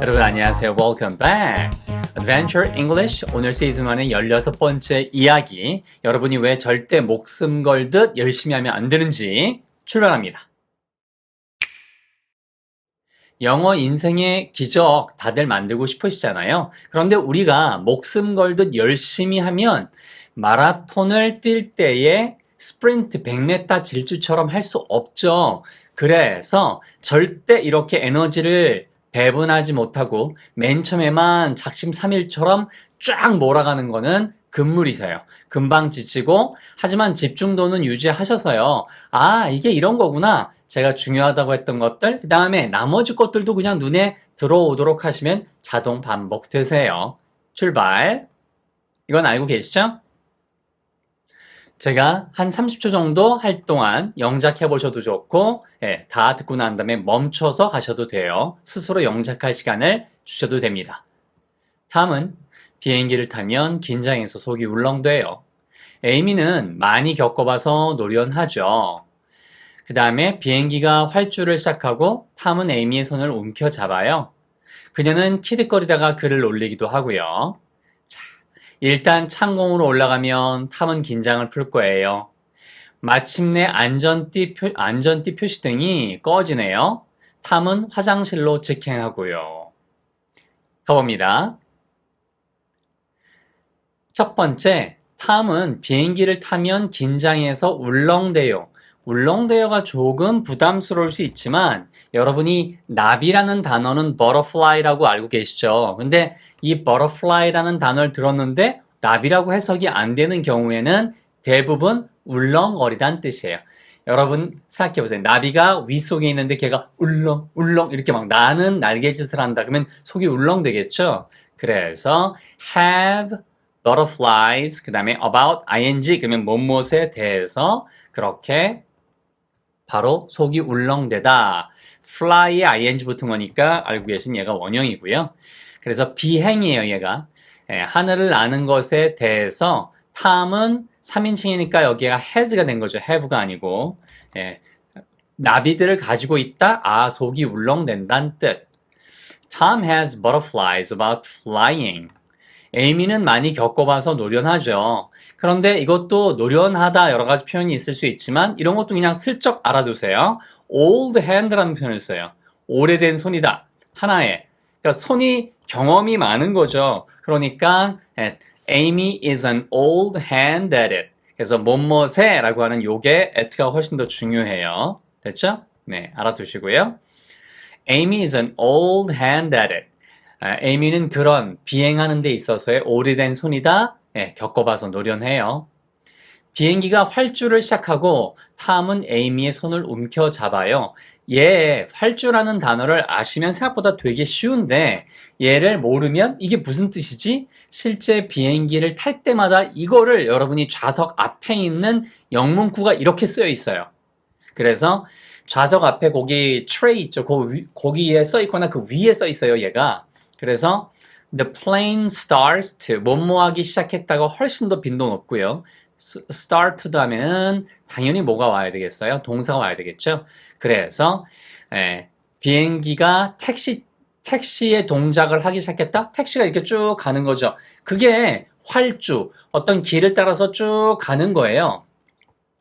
여러분 안녕하세요. Welcome back. Adventure English 오늘 시즌 1의 16번째 이야기. 여러분이 왜 절대 목숨 걸듯 열심히 하면 안 되는지 출발합니다. 영어 인생의 기적 다들 만들고 싶으시잖아요. 그런데 우리가 목숨 걸듯 열심히 하면 마라톤을 뛸 때에 스프린트 100m 질주처럼 할 수 없죠. 그래서 절대 이렇게 에너지를 배분하지 못하고 맨 처음에만 작심삼일처럼 쫙 몰아가는 거는 금물이세요. 금방 지치고 하지만 집중도는 유지하셔서요. 아 이게 이런 거구나. 제가 중요하다고 했던 것들 그 다음에 나머지 것들도 그냥 눈에 들어오도록 하시면 자동 반복되세요. 출발. 이건 알고 계시죠? 제가 한 30초 정도 할 동안 영작해 보셔도 좋고, 예, 다 듣고 난 다음에 멈춰서 가셔도 돼요. 스스로 영작할 시간을 주셔도 됩니다. 다음은 비행기를 타면 긴장해서 속이 울렁대요. 에이미는 많이 겪어봐서 노련하죠. 그 다음에 비행기가 활주를 시작하고 탐은 에이미의 손을 움켜잡아요. 그녀는 키득거리다가 글을 올리기도 하고요. 일단 창공으로 올라가면 탐은 긴장을 풀 거예요. 마침내 안전띠, 표, 안전띠 표시등이 꺼지네요. 탐은 화장실로 직행하고요. 가봅니다. 첫 번째, 탐은 비행기를 타면 긴장해서 울렁대요. 울렁대요가 조금 부담스러울 수 있지만 여러분이 나비라는 단어는 butterfly라고 알고 계시죠? 근데 이 butterfly라는 단어를 들었는데 나비라고 해석이 안 되는 경우에는 대부분 울렁거리다는 뜻이에요. 여러분 생각해 보세요. 나비가 위 속에 있는데 걔가 울렁 울렁 이렇게 막 나는 날개짓을 한다. 그러면 속이 울렁되겠죠? 그래서 have butterflies 그 다음에 about ing 그러면 뭐뭇에 대해서 그렇게 바로 속이 울렁대다. fly에 ing 붙은 거니까 알고 계신 얘가 원형이고요. 그래서 비행이에요, 얘가. 예, 하늘을 나는 것에 대해서 탐은 3인칭이니까 여기가 has가 된 거죠. have가 아니고. 예, 나비들을 가지고 있다? 아, 속이 울렁댄다는 뜻. Tom has butterflies about flying. 에이미는 많이 겪어봐서 노련하죠. 그런데 이것도 노련하다 여러 가지 표현이 있을 수 있지만 이런 것도 그냥 슬쩍 알아두세요. old hand라는 표현을 써요. 오래된 손이다. 하나에. 그러니까 손이 경험이 많은 거죠. 그러니까 Amy is an old hand at it. 그래서 뭐뭐세 라고 하는 요게 at가 훨씬 더 중요해요. 됐죠? 네, 알아두시고요. Amy is an old hand at it. 아, 에이미는 그런 비행하는 데 있어서의 오래된 손이다. 네, 겪어봐서 노련해요. 비행기가 활주를 시작하고 탐은 에이미의 손을 움켜잡아요. 얘 활주라는 단어를 아시면 생각보다 되게 쉬운데 얘를 모르면 이게 무슨 뜻이지? 실제 비행기를 탈 때마다 이거를 여러분이 좌석 앞에 있는 영문구가 이렇게 쓰여 있어요. 그래서 좌석 앞에 거기 트레이 있죠. 거기에 써 있거나 그 위에 써 있어요. 얘가. 그래서 the plane starts to 뭐뭐하기 시작했다가 훨씬 더 빈도 높고요. start to 하면은 당연히 뭐가 와야 되겠어요? 동사가 와야 되겠죠? 그래서 예, 비행기가 택시 택시의 동작을 하기 시작했다? 택시가 이렇게 쭉 가는 거죠. 그게 활주, 어떤 길을 따라서 쭉 가는 거예요.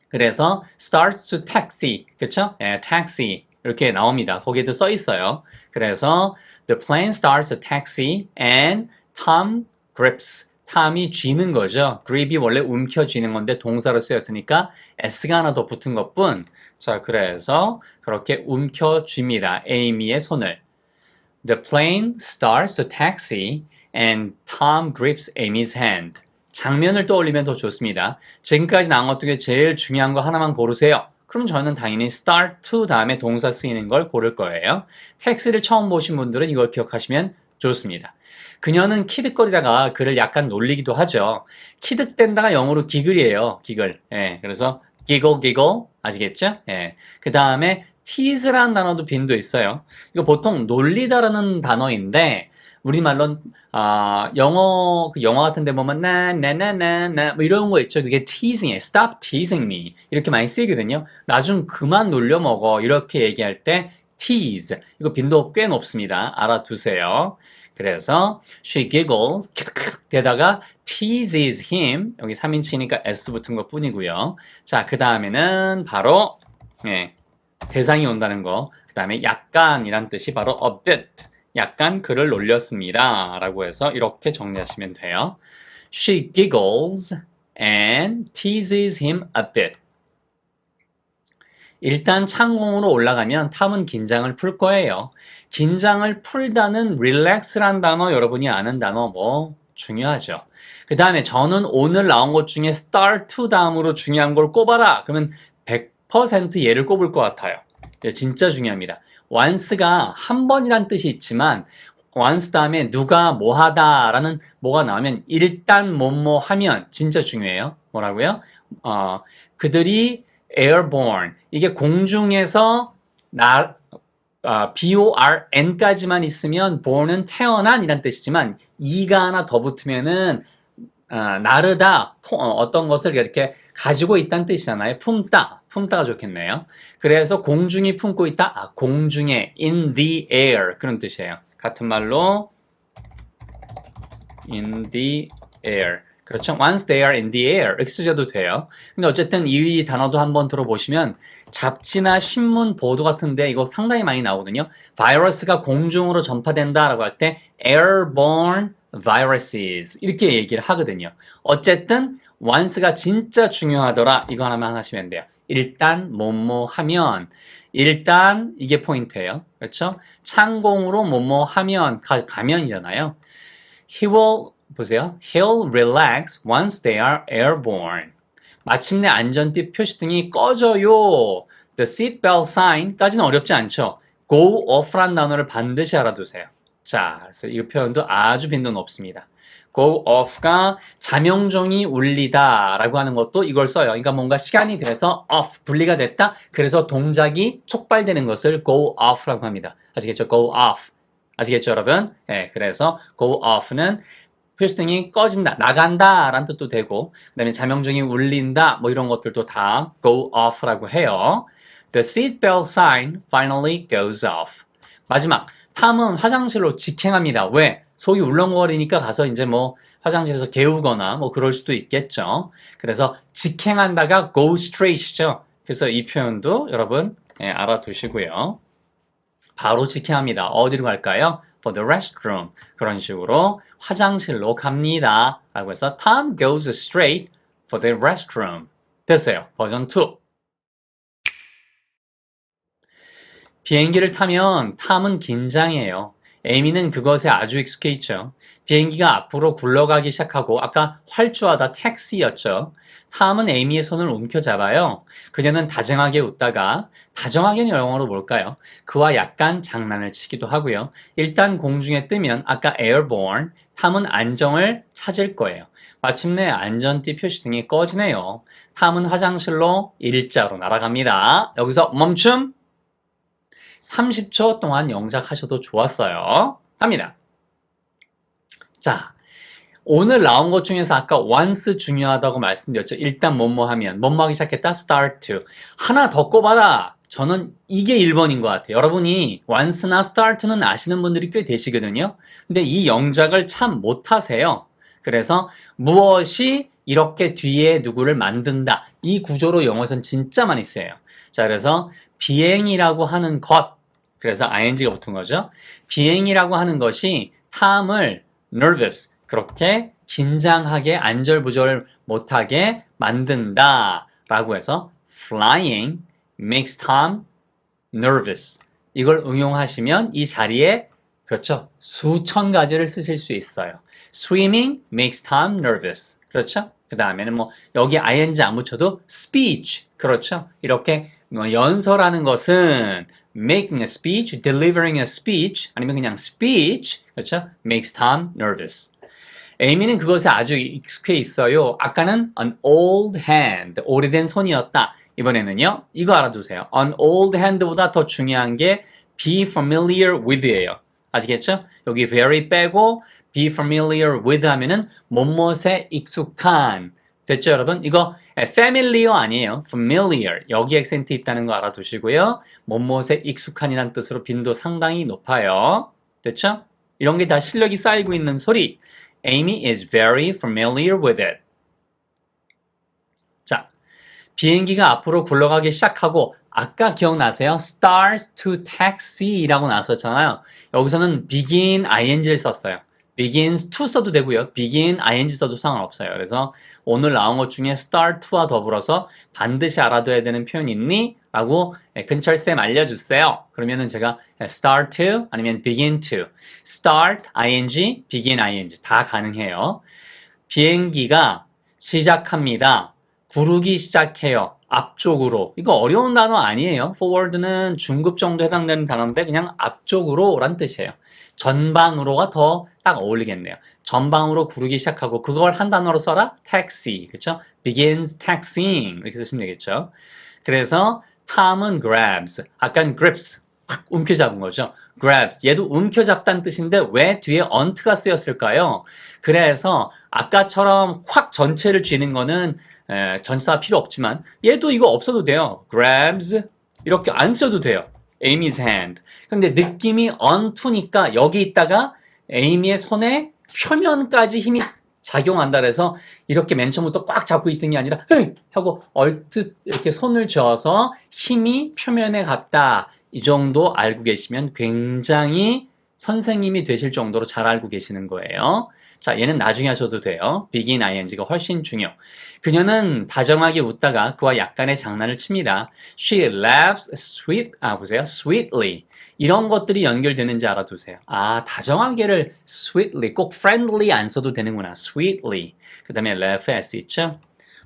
그래서 start to taxi, 그쵸? 예, taxi. 이렇게 나옵니다. 거기에도 써 있어요. 그래서 the plane starts a taxi and Tom grips. 탐이 쥐는 거죠. grip이 원래 움켜쥐는 건데 동사로 쓰였으니까 s가 하나 더 붙은 것뿐. 자, 그래서 그렇게 움켜쥡니다. 에이미의 손을. The plane starts a taxi and Tom grips Amy's hand. 장면을 떠올리면 더 좋습니다. 지금까지 나온 것 중에 제일 중요한 거 하나만 고르세요. 그럼 저는 당연히 start to 다음에 동사 쓰이는 걸 고를 거예요. 텍스를 처음 보신 분들은 이걸 기억하시면 좋습니다. 그녀는 키득거리다가 그를 약간 놀리기도 하죠. 키득댄다가 영어로 기글이에요. 기글. 예, 그래서 giggle, giggle. 아시겠죠? 예. 그 다음에 tease라는 단어도 빈도 있어요. 이거 보통 놀리다라는 단어인데, 우리말로 아, 영어 그 영화 같은 데 보면 나나나나나 뭐 이런 거 있죠. 그게 teasing이에요. Stop teasing me. 이렇게 많이 쓰이거든요. 나 좀 그만 놀려 먹어. 이렇게 얘기할 때 tease. 이거 빈도 꽤 높습니다. 알아두세요. 그래서 she giggles 대다가 teases him 여기 3인칭이니까 s 붙은 것 뿐이고요. 자, 그 다음에는 바로 예, 대상이 온다는 거. 그 다음에 약간이란 뜻이 바로 a bit. 약간 그를 놀렸습니다. 라고 해서 이렇게 정리하시면 돼요. She giggles and teases him a bit. 일단 창공으로 올라가면 탐은 긴장을 풀 거예요. 긴장을 풀다는 relax란 단어 여러분이 아는 단어 뭐 중요하죠. 그 다음에 저는 오늘 나온 것 중에 start to 다음으로 중요한 걸 꼽아라. 그러면 100% 얘를 꼽을 것 같아요. 이게 진짜 중요합니다. Once가 한 번이란 뜻이 있지만 once 다음에 누가 뭐 하다라는 뭐가 나오면 일단 뭐뭐 하면 진짜 중요해요. 뭐라고요? 어, 그들이 airborne 이게 공중에서 나 아, B-O-R-N까지만 있으면 born은 태어난 이란 뜻이지만 이가 하나 더 붙으면은 아, 나르다 포- 어, 어떤 것을 이렇게 가지고 있다는 뜻이잖아요. 품다, 품다가 좋겠네요. 그래서 공중이 품고 있다, 아, 공중에 in the air 그런 뜻이에요. 같은 말로 in the air 그렇죠. Once they are in the air 이렇게 쓰셔도 돼요. 근데 어쨌든 이 단어도 한번 들어보시면 잡지나 신문 보도 같은데 이거 상당히 많이 나오거든요. 바이러스가 공중으로 전파된다라고 할 때 airborne viruses 이렇게 얘기를 하거든요. 어쨌든 once가 진짜 중요하더라. 이거 하나만 하시면 돼요. 일단 뭐뭐 하면 일단 이게 포인트예요. 그렇죠? 창공으로 뭐뭐 하면 가, 가면이잖아요. He will 보세요. He'll relax once they are airborne. 마침내 안전띠 표시등이 꺼져요. The seatbelt sign까지는 어렵지 않죠. go off란 단어를 반드시 알아두세요. 자, 그래서 이 표현도 아주 빈도 높습니다. Go off가 자명종이 울리다 라고 하는 것도 이걸 써요. 그러니까 뭔가 시간이 돼서 off, 분리가 됐다. 그래서 동작이 촉발되는 것을 go off라고 합니다. 아시겠죠? go off. 아시겠죠, 여러분? 네, 그래서 go off는 표시등이 꺼진다, 나간다 라는 뜻도 되고 그 다음에 자명종이 울린다 뭐 이런 것들도 다 go off라고 해요. The seatbelt sign finally goes off. 마지막, 탐은 화장실로 직행합니다. 왜? 속이 울렁거리니까 가서 이제 뭐 화장실에서 개우거나 뭐 그럴 수도 있겠죠. 그래서 직행한다가 go straight이죠. 그래서 이 표현도 여러분 예, 알아두시고요. 바로 직행합니다. 어디로 갈까요? For the restroom. 그런 식으로 화장실로 갑니다. 라고 해서 Tom goes straight for the restroom. 됐어요. 버전 2. 비행기를 타면 탐은 긴장해요. 에이미는 그것에 아주 익숙해 있죠. 비행기가 앞으로 굴러가기 시작하고 아까 활주하다 택시였죠. 탐은 에이미의 손을 움켜잡아요. 그녀는 다정하게 웃다가 다정하게는 영어로 뭘까요? 그와 약간 장난을 치기도 하고요. 일단 공중에 뜨면 아까 airborne, 탐은 안정을 찾을 거예요. 마침내 안전띠 표시등이 꺼지네요. 탐은 화장실로 일자로 날아갑니다. 여기서 멈춤! 30초 동안 영작하셔도 좋았어요. 합니다. 자, 오늘 나온 것 중에서 아까 once 중요하다고 말씀드렸죠. 일단 뭐뭐 하면, 뭐뭐 하기 시작했다, start to. 하나 더 꼽아라. 저는 이게 1번인 것 같아요. 여러분이 once나 start는 아시는 분들이 꽤 되시거든요. 근데 이 영작을 참 못하세요. 그래서 무엇이 이렇게 뒤에 누구를 만든다. 이 구조로 영어에서는 진짜 많이 쓰여요. 자, 그래서 비행이라고 하는 것. 그래서 ing가 붙은 거죠. 비행이라고 하는 것이 탐을 nervous, 그렇게 긴장하게 안절부절 못하게 만든다. 라고 해서 flying makes Tom nervous. 이걸 응용하시면 이 자리에 그렇죠. 수천 가지를 쓰실 수 있어요. Swimming makes Tom nervous. 그렇죠? 그 다음에는 뭐 여기 ing 안 붙여도 speech. 그렇죠? 이렇게 뭐 연설하는 것은 making a speech, delivering a speech 아니면 그냥 speech. 그렇죠? makes Tom nervous. 에이미는 그것에 아주 익숙해 있어요. 아까는 an old hand, 오래된 손이었다. 이번에는요, 이거 알아두세요. an old hand보다 더 중요한 게 be familiar with예요. 아시겠죠? 여기 very 빼고 be familiar with 하면은 뭐뭇에 익숙한, 됐죠, 여러분? 이거 familiar 아니에요. familiar. 여기 액센트 있다는 거 알아두시고요. 뭐뭇에 익숙한이란 뜻으로 빈도 상당히 높아요. 됐죠? 이런 게 다 실력이 쌓이고 있는 소리. Amy is very familiar with it. 자, 비행기가 앞으로 굴러가기 시작하고 아까 기억나세요? starts to taxi라고 나왔었잖아요. 여기서는 begin ing를 썼어요. Begins to 써도 되고요. begin ing 써도 상관없어요. 그래서 오늘 나온 것 중에 start to와 더불어서 반드시 알아둬야 되는 표현 있니? 라고 근철쌤 알려주세요. 그러면은 제가 start to 아니면 begin to start ing, begin ing 다 가능해요. 비행기가 시작합니다. 구르기 시작해요. 앞쪽으로. 이거 어려운 단어 아니에요. forward는 중급 정도 해당되는 단어인데 그냥 앞쪽으로 란 뜻이에요. 전방으로가 더 딱 어울리겠네요. 전방으로 구르기 시작하고 그걸 한 단어로 써라? taxi. 그쵸? begins taxiing. 이렇게 쓰시면 되겠죠. 그래서 탐은 grabs. 아까는 grips. 확 움켜잡은 거죠. grabs. 얘도 움켜잡다는 뜻인데 왜 뒤에 onT가 쓰였을까요? 그래서 아까처럼 확 전체를 쥐는 거는 에, 전치사가 필요 없지만 얘도 이거 없어도 돼요. grabs 이렇게 안 써도 돼요. Amy's hand. 근데 느낌이 onto니까 여기 있다가 에이미의 손에 표면까지 힘이 작용한다 그래서 이렇게 맨 처음부터 꽉 잡고 있던 게 아니라 헤이 하고 얼뜻 이렇게 손을 쥐어서 힘이 표면에 갔다. 이 정도 알고 계시면 굉장히 선생님이 되실 정도로 잘 알고 계시는 거예요. 자, 얘는 나중에 하셔도 돼요. begin ing가 훨씬 중요. 그녀는 다정하게 웃다가 그와 약간의 장난을 칩니다. She laughs sweet, 아, 보세요. sweetly. 이런 것들이 연결되는지 알아두세요. 아, 다정하게를 sweetly, 꼭 friendly 안 써도 되는구나. sweetly. 그 다음에 laugh s 있죠?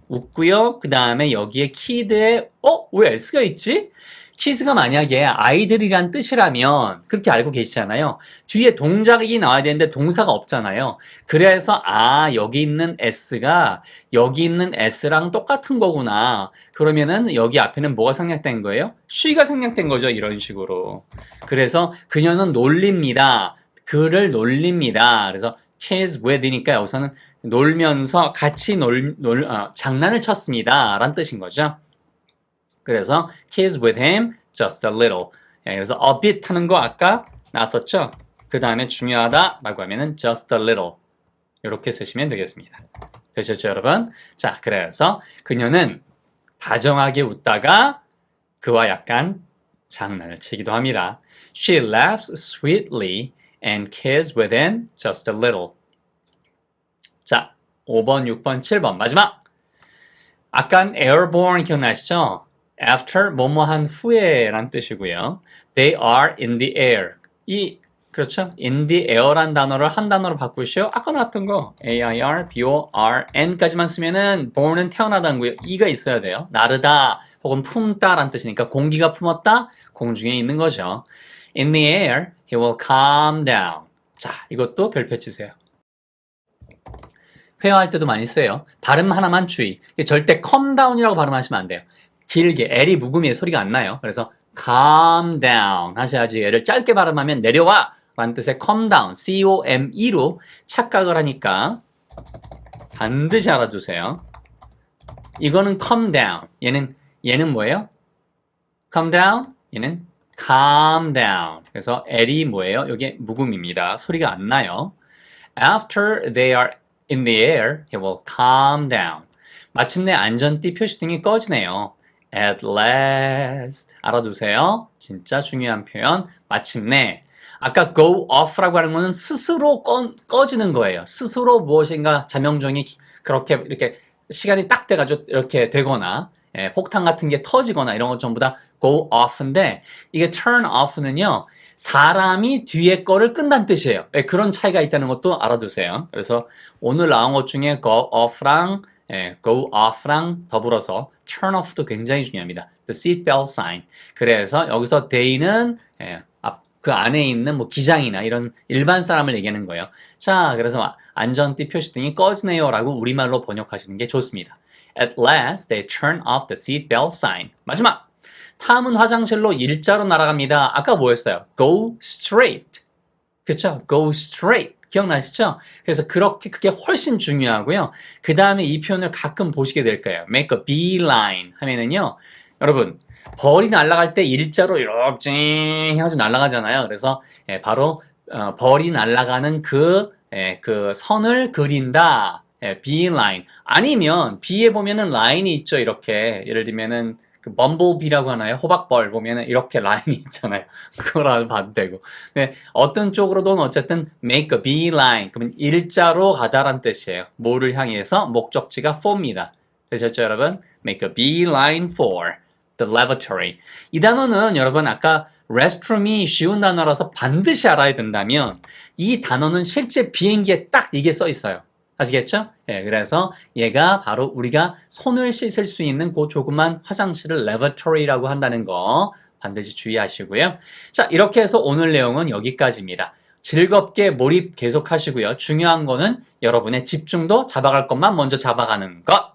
웃고요. 그 다음에 여기에 kid에, 어? 왜 s가 있지? 키즈가 만약에 아이들이란 뜻이라면 그렇게 알고 계시잖아요. 뒤에 동작이 나와야 되는데 동사가 없잖아요. 그래서 아 여기 있는 s가 여기 있는 s랑 똑같은 거구나. 그러면은 여기 앞에는 뭐가 생략된 거예요? she가 생략된 거죠. 이런 식으로. 그래서 그녀는 놀립니다. 그를 놀립니다. 그래서 kids with니까 여기서는 놀면서 같이 놀, 놀 어, 장난을 쳤습니다. 라는 뜻인 거죠. 그래서 kids with him just a little. 예, 그래서 a bit 하는 거 아까 나왔었죠? 그 다음에 중요하다 라고 하면은 just a little. 이렇게 쓰시면 되겠습니다. 되셨죠, 여러분? 자, 그래서 그녀는 다정하게 웃다가 그와 약간 장난을 치기도 합니다. She laughs sweetly and kiss with him just a little. 자, 5번, 6번, 7번 마지막. 아깐 airborne 기억나시죠? After 뭐뭐한 후에란 뜻이고요. They are in the air. 이 그렇죠? in the air란 단어를 한 단어로 바꾸시오. 아까 나왔던 거 A-I-R, B-O-R, N까지만 쓰면은 born은 태어나다는 거예요. 이가 있어야 돼요. 나르다 혹은 품다란 뜻이니까 공기가 품었다, 공중에 있는 거죠. In the air, he will calm down. 자, 이것도 별표 치세요. 회화할 때도 많이 써요. 발음 하나만 주의. 절대 calm down이라고 발음하시면 안 돼요. 길게 L이 묵음이 소리가 안 나요. 그래서 calm down 하셔야지 얘를 짧게 발음하면 내려와 라는 뜻의 calm down, C-O-M-E로 착각을 하니까 반드시 알아두세요. 이거는 calm down. 얘는 얘는 뭐예요? calm down. 얘는 calm down. 그래서 L이 뭐예요? 이게 묵음입니다. 소리가 안 나요. After they are in the air, he will calm down. 마침내 안전띠 표시등이 꺼지네요. At last. 알아두세요. 진짜 중요한 표현. 마침내. 아까 go off라고 하는 거는 스스로 꺼, 꺼지는 거예요. 스스로 무엇인가 자명종이 그렇게 이렇게 시간이 딱 돼가지고 이렇게 되거나 예, 폭탄 같은 게 터지거나 이런 것 전부 다 go off인데 이게 turn off는요 사람이 뒤에 거를 끈다는 뜻이에요. 예, 그런 차이가 있다는 것도 알아두세요. 그래서 오늘 나온 것 중에 go off랑 예, go off랑 더불어서 turn off도 굉장히 중요합니다. The seatbelt sign. 그래서 여기서 they는 예, 앞, 그 안에 있는 뭐 기장이나 이런 일반 사람을 얘기하는 거예요. 자, 그래서 안전띠 표시등이 꺼지네요라고 우리말로 번역하시는 게 좋습니다. At last, they turn off the seatbelt sign. 마지막. 탐은 화장실로 일자로 날아갑니다. 아까 뭐였어요? Go straight. 그쵸? Go straight. 기억나시죠? 그래서 그렇게 그게 훨씬 중요하고요. 그 다음에 이 표현을 가끔 보시게 될 거예요. make a beeline 하면은요. 여러분 벌이 날아갈 때 일자로 이렇게 해가지고 날아가잖아요. 그래서 예, 바로 어, 벌이 날아가는 그, 예, 그 선을 그린다. 예, beeline. 아니면 B에 보면은 라인이 있죠. 이렇게 예를 들면은 그 범블비라고 하나요? 호박벌 보면은 이렇게 라인이 있잖아요. 그거라도 봐도 되고. 네, 어떤 쪽으로든 어쨌든 make a beeline. 그러면 일자로 가다란 뜻이에요. 뭐를 향해서 목적지가 for입니다. 되셨죠, 여러분? make a beeline for the lavatory. 이 단어는 여러분 아까 restroom이 쉬운 단어라서 반드시 알아야 된다면 이 단어는 실제 비행기에 딱 이게 써 있어요. 아시겠죠? 예, 그래서 얘가 바로 우리가 손을 씻을 수 있는 그 조그만 화장실을 lavatory라고 한다는 거 반드시 주의하시고요. 자, 이렇게 해서 오늘 내용은 여기까지입니다. 즐겁게 몰입 계속 하시고요. 중요한 거는 여러분의 집중도 잡아갈 것만 먼저 잡아가는 것.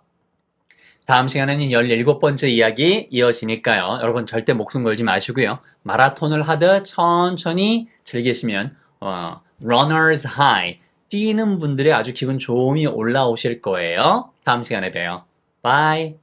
다음 시간에는 17번째 이야기 이어지니까요. 여러분 절대 목숨 걸지 마시고요. 마라톤을 하듯 천천히 즐기시면 어, runners high 뛰는 분들의 아주 기분 좋음이 올라오실 거예요. 다음 시간에 봬요. 바이.